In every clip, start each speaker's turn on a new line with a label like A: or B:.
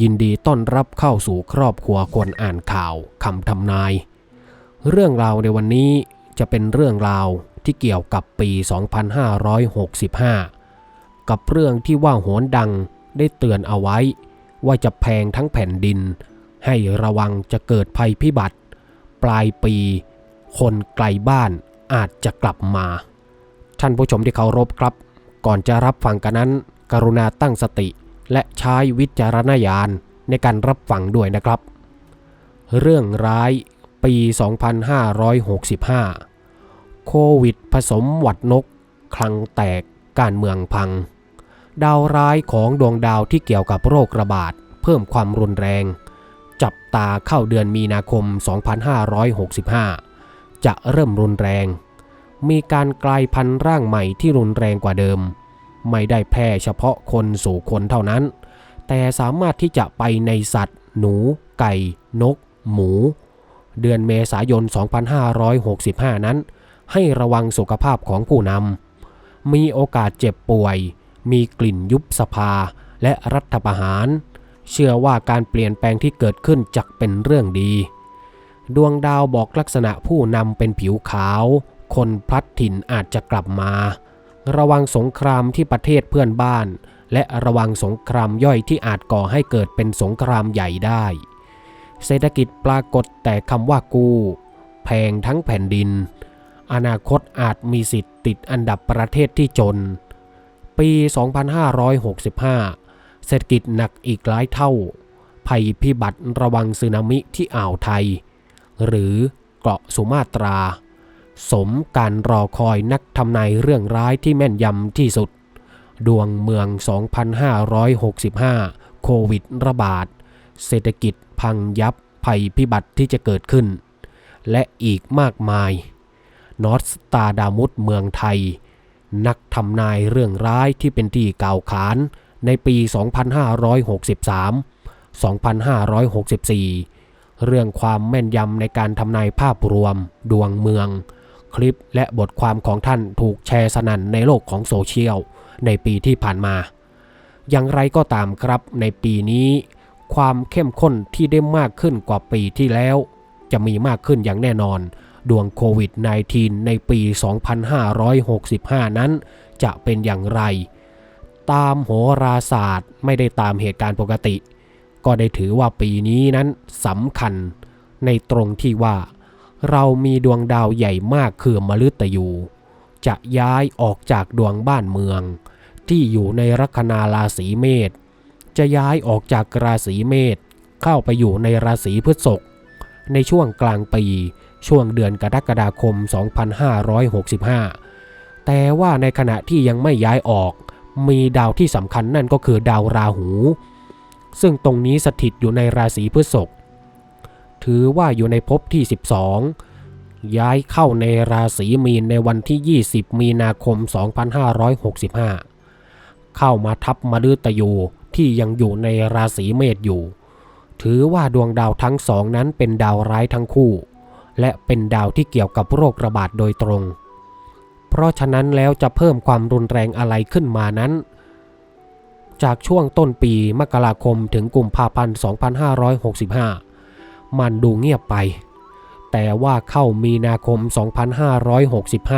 A: ยินดีต้อนรับเข้าสู่ครอบครัวคนอ่านข่าวคำทำนาย เรื่องราวในวันนี้จะเป็นเรื่องราวที่เกี่ยวกับปี 2565 กับเรื่องที่ว่าโหนดังได้เตือนเอาไว้ ว่าจะแพงทั้งแผ่นดิน ให้ระวังจะเกิดภัยพิบัติ ปลายปี คนไกลบ้านอาจจะกลับมา ท่านผู้ชมที่เคารพครับ ก่อนจะรับฟังกันนั้น กรุณาตั้งสติ และใช้วิจารณญาณในการรับฟังด้วยนะครับ เรื่องร้ายปี 2565 โควิดผสมหวัดนก คลังแตกการเมืองพัง ดาวร้ายของดวงดาวที่เกี่ยวกับโรคระบาด เพิ่มความรุนแรง จับตาเข้าเดือนมีนาคม 2565 จะเริ่มรุนแรง มีการกลายพันธุ์ร่างใหม่ที่รุนแรงกว่าเดิม ไม่ได้แพร่เฉพาะคนสู่คนเท่านั้น แต่สามารถที่จะไปในสัตว์ หนู ไก่ นก หมู เดือนเมษายน 2565 นั้น ให้ระวังสุขภาพของผู้นำ มีโอกาสเจ็บป่วย มีกลิ่นยุบสภาและรัฐประหาร เชื่อว่าการเปลี่ยนแปลงที่เกิดขึ้นจักเป็นเรื่องดี ดวงดาวบอกลักษณะผู้นำเป็นผิวขาว คนพลัดถิ่นอาจจะกลับมา ระวังสงครามที่ประเทศเพื่อนบ้าน และระวังสงครามย่อยที่อาจก่อให้เกิดเป็นสงครามใหญ่ได้ เศรษฐกิจปรากฏแต่คำว่ากู้ แพงทั้งแผ่นดิน อนาคตอาจมีสิทธิ์ติดอันดับประเทศที่จน ปี 2565 เศรษฐกิจหนักอีกหลายเท่า ภัยพิบัติระวังสึนามิที่อ่าวไทย หรือเกาะสุมาตรา สมการรอคอยนักทำนายเรื่องร้ายที่แม่นยำที่สุด ดวงเมือง 2565 โควิดระบาด เศรษฐกิจพังยับภัยพิบัติที่จะเกิดขึ้น และอีกมากมาย นอตสตาดามุดเมืองไทย นักทำนายเรื่องร้ายที่เป็นที่กล่าวขานในปี 2563 2564 เรื่องความแม่นยำในการทำนายภาพรวม ดวงเมือง คลิปและบทความของท่านถูกแชร์สนั่นในโลกของโซเชียลในปีที่ผ่านมา อย่างไรก็ตามครับในปีนี้ ความเข้มข้นที่ได้มากขึ้นกว่าปีที่แล้ว จะมีมากขึ้นอย่างแน่นอน ดวงโควิด -19 ในปี 2565 นั้น จะเป็นอย่างไร ตามโหราศาสตร์ไม่ได้ตามเหตุการณ์ปกติ ก็ได้ถือว่าปีนี้นั้นสำคัญในตรงที่ว่า เรามีดวงดาวใหญ่มากคือมฤตยู จะย้ายออกจากดวงบ้านเมือง ที่อยู่ในลัคนาราศีเมษจะย้ายออกจากราศีเมษเข้าไปอยู่ในราศีพฤษภในช่วงกลางปีช่วงเดือนกรกฎาคม 2565 แต่ว่าในขณะที่ยังไม่ย้ายออก มีดาวที่สำคัญนั่นก็คือดาวราหู ซึ่งตรงนี้สถิตอยู่ในราศีพฤษภ ถือว่าอยู่ในภพที่ 12 ย้ายเข้าในราศีมีนในวันที่ 20 มีนาคม 2565 เข้ามาทับมฤตยูที่ยังอยู่ในราศีเมษอยู่ ถือว่าดวงดาวทั้งสองนั้นเป็นดาวร้ายทั้งคู่ และเป็นดาวที่เกี่ยวกับโรคระบาดโดยตรง เพราะฉะนั้นแล้วจะเพิ่มความรุนแรงอะไรขึ้นมานั้นจากช่วงต้นปีมกราคมถึงกุมภาพันธ์ 2565 มันดูเงียบไป แต่ว่าเข้ามีนาคม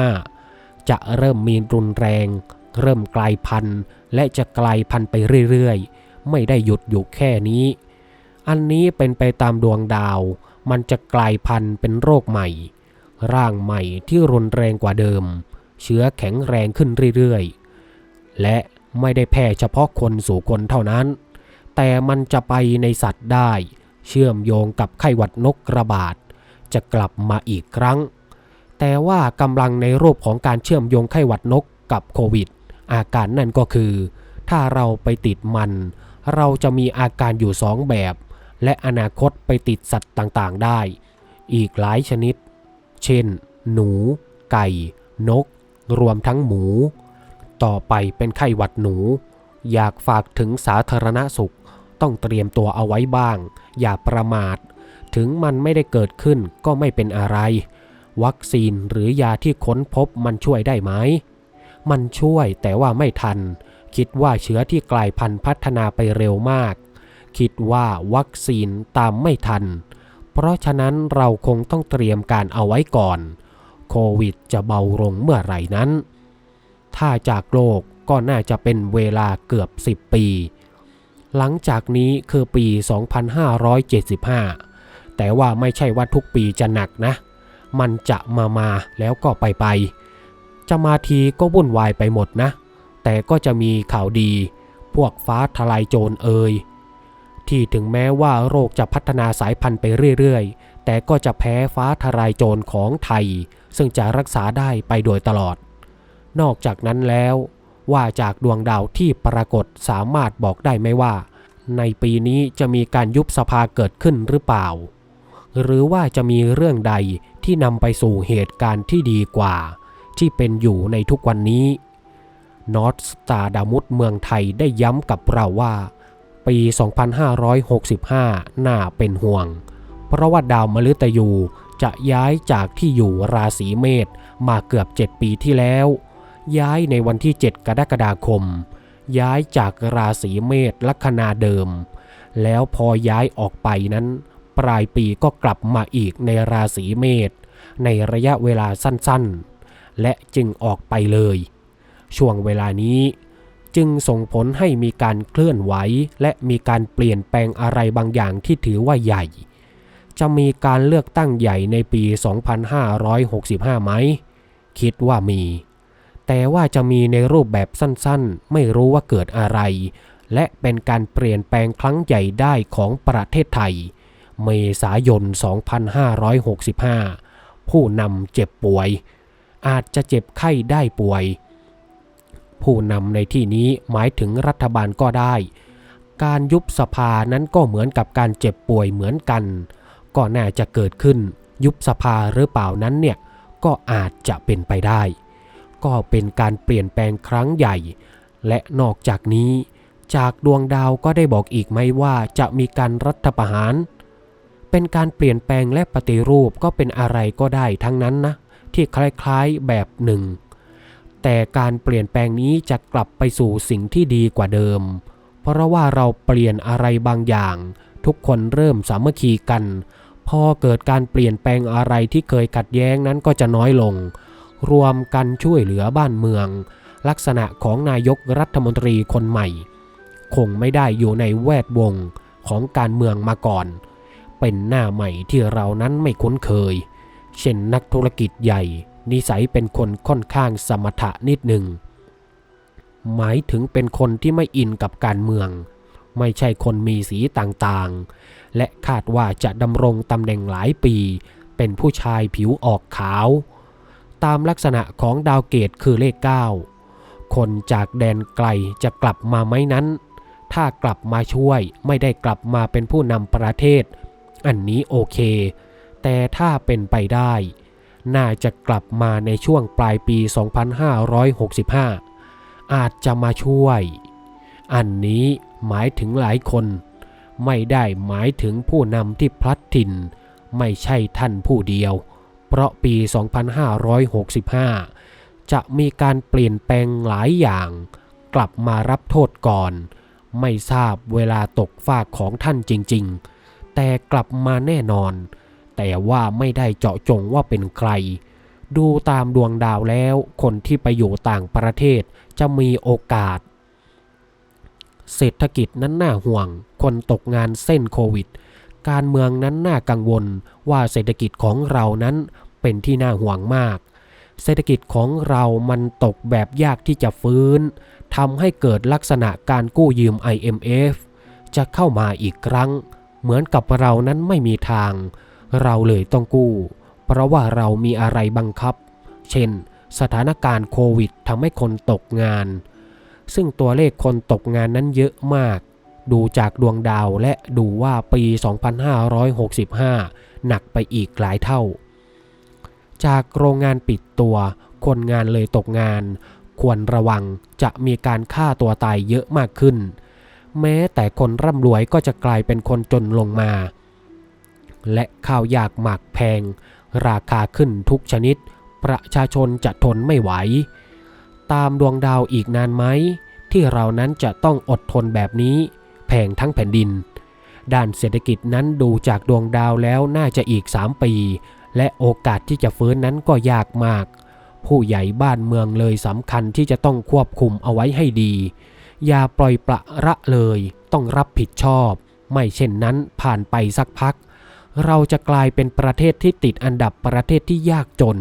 A: 2565 จะเริ่มมีรุนแรง เริ่มกลายพันธุ์ และจะกลายพันธุ์ไปเรื่อยๆ ไม่ได้หยุดอยู่แค่นี้ อันนี้เป็นไปตามดวงดาว มันจะกลายพันธุ์เป็นโรคใหม่ ร่างใหม่ที่รุนแรงกว่าเดิม เชื้อแข็งแรงขึ้นเรื่อยๆ และไม่ได้แพร่เฉพาะคนสู่คนเท่านั้น แต่มันจะไปในสัตว์ได้ เชื่อมโยงกับไข้หวัดนกระบาด จะกลับมาอีกครั้ง แต่ว่ากำลังในรูปของการเชื่อมโยงไข้หวัดนกกับโควิด อาการนั่นก็คือ ถ้าเราไปติดมัน เราจะมีอาการอยู่สองแบบ และอนาคตไปติดสัตว์ต่างๆได้ อีกหลายชนิด เช่น หนู ไก่ นก รวมทั้งหมู ต่อไปเป็นไข้หวัดหนู อยากฝากถึงสาธารณสุข ต้องเตรียมตัวเอาไว้บ้าง อย่าประมาท ถึงมันไม่ได้เกิดขึ้นก็ไม่เป็นอะไร วัคซีนหรือยาที่ค้นพบมันช่วยได้ไหม มันช่วยแต่ว่าไม่ทัน คิดว่าเชื้อที่กลายพันธุ์พัฒนาไปเร็วมาก คิดว่าวัคซีนตามไม่ทัน เพราะฉะนั้นเราคงต้องเตรียมการเอาไว้ก่อน โควิดจะเบาลงเมื่อไหร่นั้น ถ้าจากโลกก็น่าจะเป็นเวลาเกือบ 10 ปี หลังจากนี้คือปี 2575 แต่ว่าไม่ใช่ว่าทุกปีจะหนักนะ มันจะมามาแล้วก็ไปไป จะมาทีก็วุ่นวายไปหมดนะ แต่ก็จะมีข่าวดี พวกฟ้าทลายโจรเอ่ยที่ถึงแม้ว่าโรคจะพัฒนาสายพันธุ์ไปเรื่อยๆ แต่ก็จะแพ้ฟ้าทลายโจรของไทย ซึ่งจะรักษาได้ไปโดยตลอด นอกจากนั้นแล้ว ว่าจากดวงดาวที่ปรากฏสามารถบอกได้ไหมว่า ในปีนี้จะมีการยุบสภาเกิดขึ้นหรือเปล่า หรือว่าจะมีเรื่องใดที่นำไปสู่เหตุการณ์ที่ดีกว่า ที่เป็นอยู่ในทุกวันนี้นอตสตาดามุดเมืองไทยได้ย้ำกับเราว่า ปี 2565 น่าเป็นห่วง เพราะว่าดาวมฤตยูจะย้ายจากที่อยู่ราศีเมษมาเกือบ 7 ปีที่แล้ว ย้ายในวันที่ 7 กรกฎาคม ย้ายจากราศีเมษลัคนาเดิม แล้วพอย้ายออกไปนั้น ปลายปีก็กลับมาอีกในราศีเมษในระยะเวลาสั้นๆ และจึงออกไปเลย ช่วงเวลานี้จึงส่งผลให้มีการเคลื่อนไหวและมีการเปลี่ยนแปลงอะไรบางอย่างที่ถือว่าใหญ่ จะมีการเลือกตั้งใหญ่ในปี 2565 ไหม คิดว่ามี แต่ว่าจะมีในรูปแบบสั้นๆ ไม่รู้ว่าเกิดอะไร และเป็นการเปลี่ยนแปลงครั้งใหญ่ได้ของประเทศไทย เมษายน 2565 ผู้นำเจ็บป่วย อาจจะเจ็บไข้ได้ป่วย ผู้นำในที่นี้หมายถึงรัฐบาลก็ได้ การยุบสภานั้นก็เหมือนกับการเจ็บป่วยเหมือนกัน ก็น่าจะเกิดขึ้นยุบสภาหรือเปล่านั้นเนี่ยก็อาจจะเป็นไปได้ ก็เป็นการเปลี่ยนแปลงครั้งใหญ่ และนอกจากนี้จากดวงดาวก็ได้บอกอีกไหมว่าจะมีการรัฐประหาร เป็นการเปลี่ยนแปลงและปฏิรูปก็เป็นอะไรก็ได้ทั้งนั้นนะ ที่คล้ายๆแบบหนึ่ง แต่การเปลี่ยนแปลงนี้จะกลับไปสู่สิ่งที่ดีกว่าเดิม เพราะว่าเราเปลี่ยนอะไรบางอย่าง ทุกคนเริ่มสามัคคีกัน พอเกิดการเปลี่ยนแปลงอะไรที่เคยขัดแย้งนั้นก็จะน้อยลง รวมกันช่วยเหลือบ้านเมือง ลักษณะของนายกรัฐมนตรีคนใหม่ คงไม่ได้อยู่ในแวดวงของการเมืองมาก่อน เป็นหน้าใหม่ที่เรานั้นไม่คุ้นเคย เช่นนักธุรกิจใหญ่ นิสัยเป็นคนค่อนข้างสมถะนิดหนึ่ง หมายถึงเป็นคนที่ไม่อินกับการเมือง ไม่ใช่คนมีสีต่างๆ และคาดว่าจะดำรงตำแหน่งหลายปี เป็นผู้ชายผิวออกขาว ตามลักษณะของดาวเกตคือเลข 9 คนจากแดนไกลจะกลับมาไหมนั้น ถ้ากลับมาช่วยไม่ได้กลับมาเป็นผู้นำประเทศ อันนี้โอเค แต่ถ้าเป็นไปได้ น่าจะกลับมาในช่วงปลายปี 2565 อาจจะมาช่วย อันนี้หมายถึงหลายคน ไม่ได้หมายถึงผู้นำที่พลัดถิ่น ไม่ใช่ท่านผู้เดียว เพราะปี 2565 จะมีการเปลี่ยนแปลงหลายอย่าง กลับมารับโทษก่อน ไม่ทราบเวลาตกฟากของท่านจริง ๆ แต่กลับมาแน่นอน แต่ว่าไม่ได้เจาะจงว่าเป็นใคร ดูตามดวงดาวแล้ว คนที่ไปอยู่ต่างประเทศจะมีโอกาส เศรษฐกิจนั้นน่าห่วง คนตกงานเส้นโควิด การเมืองนั้นน่ากังวลว่าเศรษฐกิจของเรานั้นเป็นที่น่าห่วงมาก เศรษฐกิจของเรามันตกแบบยากที่จะฟื้นทำให้เกิดลักษณะการกู้ยืม IMF จะเข้ามาอีกครั้ง เหมือนกับเรานั้นไม่มีทาง เราเลยต้องกู้ เพราะว่าเรามีอะไรบังคับ เช่น สถานการณ์โควิดทำให้คนตกงาน ซึ่งตัวเลขคนตกงานนั้นเยอะมาก ดูจากดวงดาวและดูว่าปี 2565 หนักไปอีกหลายเท่า จากโรงงานปิดตัว คนงานเลยตกงาน ควรระวังจะมีการฆ่าตัวตายเยอะมากขึ้น แม้แต่คนร่ำรวยก็จะกลายเป็นคนจนลงมา และข้าวยากหมากแพง ราคาขึ้นทุกชนิด ประชาชนจะทนไม่ไหว ตามดวงดาวอีกนานไหมที่เรานั้นจะต้องอดทนแบบนี้ แพงทั้งแผ่นดิน ด้านเศรษฐกิจนั้นดูจากดวงดาวแล้วน่าจะอีก 3 ปี และโอกาสที่จะฟื้นนั้นก็ยากมาก ผู้ใหญ่บ้านเมืองเลยสำคัญที่จะต้องควบคุมเอาไว้ให้ดี อย่าปล่อยปละระเลย ต้องรับผิดชอบ ไม่เช่นนั้นผ่านไปสักพัก เราจะกลายเป็นประเทศที่ติดอันดับประเทศที่ยากจน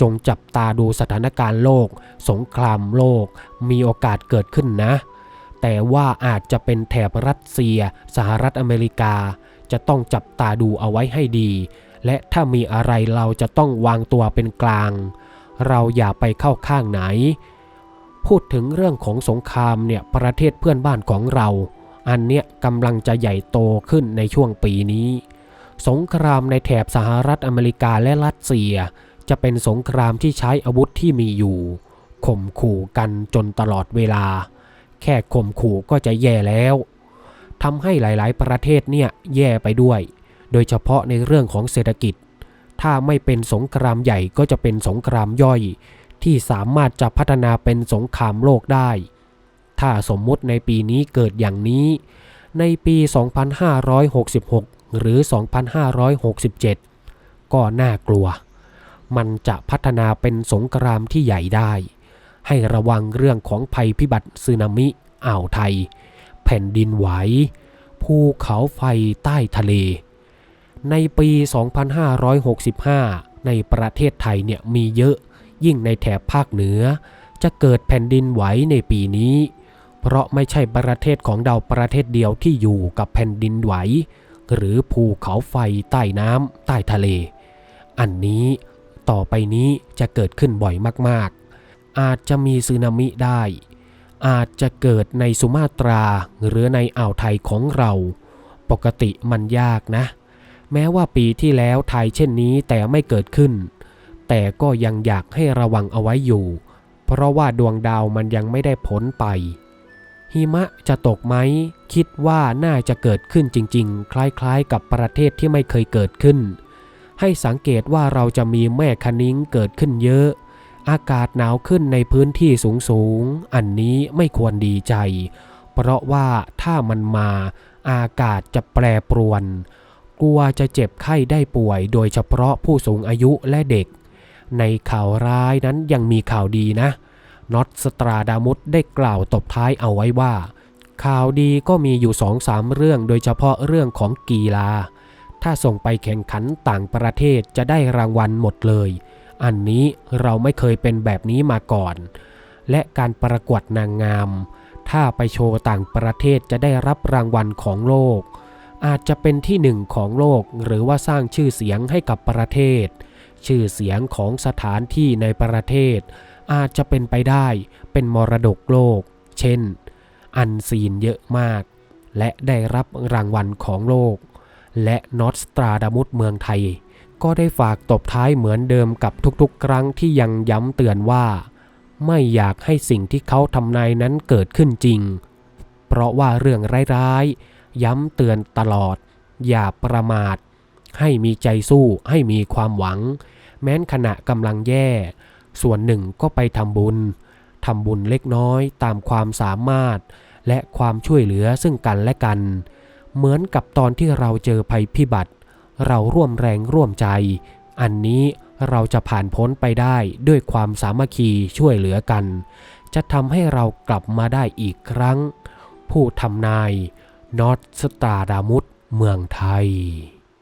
A: จงจับตาดูสถานการณ์โลก สงครามโลก มีโอกาสเกิดขึ้นนะ แต่ว่าอาจจะเป็นแถบรัสเซีย สหรัฐอเมริกา จะต้องจับตาดูเอาไว้ให้ดี และถ้ามีอะไรเราจะต้องวางตัวเป็นกลาง เราอย่าไปเข้าข้างไหน พูดถึงเรื่องของสงครามเนี่ยประเทศเพื่อนบ้านของเรา อันเนี้ยกำลังจะใหญ่โตขึ้นในช่วงปีนี้ สงครามในแถบสหรัฐอเมริกาและรัสเซีย จะเป็นสงครามที่ใช้อาวุธที่มีอยู่ข่มขู่กันจนตลอดเวลา แค่ข่มขู่ก็จะแย่แล้วทำให้หลาย ๆ ประเทศเนี่ยแย่ไปด้วย โดยเฉพาะในเรื่องของเศรษฐกิจ ถ้าไม่เป็นสงครามใหญ่ก็จะเป็นสงครามย่อย ที่สามารถจะพัฒนาเป็นสงครามโลกได้ ถ้าสมมุติในปีนี้เกิดอย่างนี้ ในปี 2566 หรือ 2567 ก็น่ากลัว มันจะพัฒนาเป็นสงครามที่ใหญ่ได้ ให้ระวังเรื่องของภัยพิบัติสึนามิอ่าวไทย แผ่นดินไหวภูเขาไฟใต้ทะเล ในปี 2565 ในประเทศไทยเนี่ยมีเยอะยิ่งในแถบภาคเหนือ จะเกิดแผ่นดินไหวในปีนี้ เพราะไม่ใช่ประเทศของเราประเทศเดียวที่อยู่กับแผ่นดินไหว หรือภูเขาไฟใต้น้ำใต้ทะเล อันนี้ต่อไปนี้จะเกิดขึ้นบ่อยมากๆ อาจจะมีสึนามิได้ อาจจะเกิดในสุมาตราหรือในอ่าวไทยของเรา ปกติมันยากนะ แม้ว่าปีที่แล้วไทยเช่นนี้แต่ไม่เกิดขึ้น แต่ก็ยังอยากให้ระวังเอาไว้อยู่ เพราะว่าดวงดาวมันยังไม่ได้พ้นไป หิมะจะตกไหม คิดว่าน่าจะเกิดขึ้นจริง ๆ คล้ายๆ กับประเทศที่ไม่เคยเกิดขึ้น ให้สังเกตว่าเราจะมีแม่คะนิ้งเกิดขึ้นเยอะ อากาศหนาวขึ้นในพื้นที่สูงๆอันนี้ไม่ควรดีใจ เพราะว่าถ้ามันมา อากาศจะแปรปรวน กลัวจะเจ็บไข้ได้ป่วย โดยเฉพาะผู้สูงอายุและเด็ก ในข่าวร้ายนั้นยังมีข่าวดีนะน็อตสตราดามุสได้กล่าวตบท้ายเอาไว้ว่า ข่าวดีก็มีอยู่สองสามเรื่องโดยเฉพาะเรื่องของกีฬา ถ้าส่งไปแข่งขันต่างประเทศจะได้รางวัลหมดเลย อันนี้เราไม่เคยเป็นแบบนี้มาก่อน และการประกวดนางงาม ถ้าไปโชว์ต่างประเทศจะได้รับรางวัลของโลก อาจจะเป็นที่หนึ่งของโลกหรือว่าสร้างชื่อเสียงให้กับประเทศ ชื่อเสียงของสถานที่ในประเทศ อาจจะเป็นไปได้เป็นมรดกโลก เช่น อันซีนเยอะมาก และได้รับรางวัลของโลก และนอตสตราดามุสเมืองไทย ก็ได้ฝากตบท้ายเหมือนเดิมกับทุกๆ ครั้งที่ยังย้ำเตือนว่า ไม่อยากให้สิ่งที่เขาทำนายนั้นเกิดขึ้นจริง เพราะว่าเรื่องร้ายๆ ย้ำเตือนตลอด อย่าประมาท ให้มีใจสู้ให้มีความหวัง แม้นขณะกำลังแย่ ส่วนหนึ่งก็ไปทำบุญทำบุญเล็กน้อยตามความสามารถ และความช่วยเหลือซึ่งกันและกัน เหมือนกับตอนที่เราเจอภัยพิบัติ เราร่วมแรงร่วมใจ อันนี้เราจะผ่านพ้นไปได้ด้วยความสามัคคีช่วยเหลือกัน จะทำให้เรากลับมาได้อีกครั้ง ผู้ทำนายนอตสตาดามุสเมืองไทย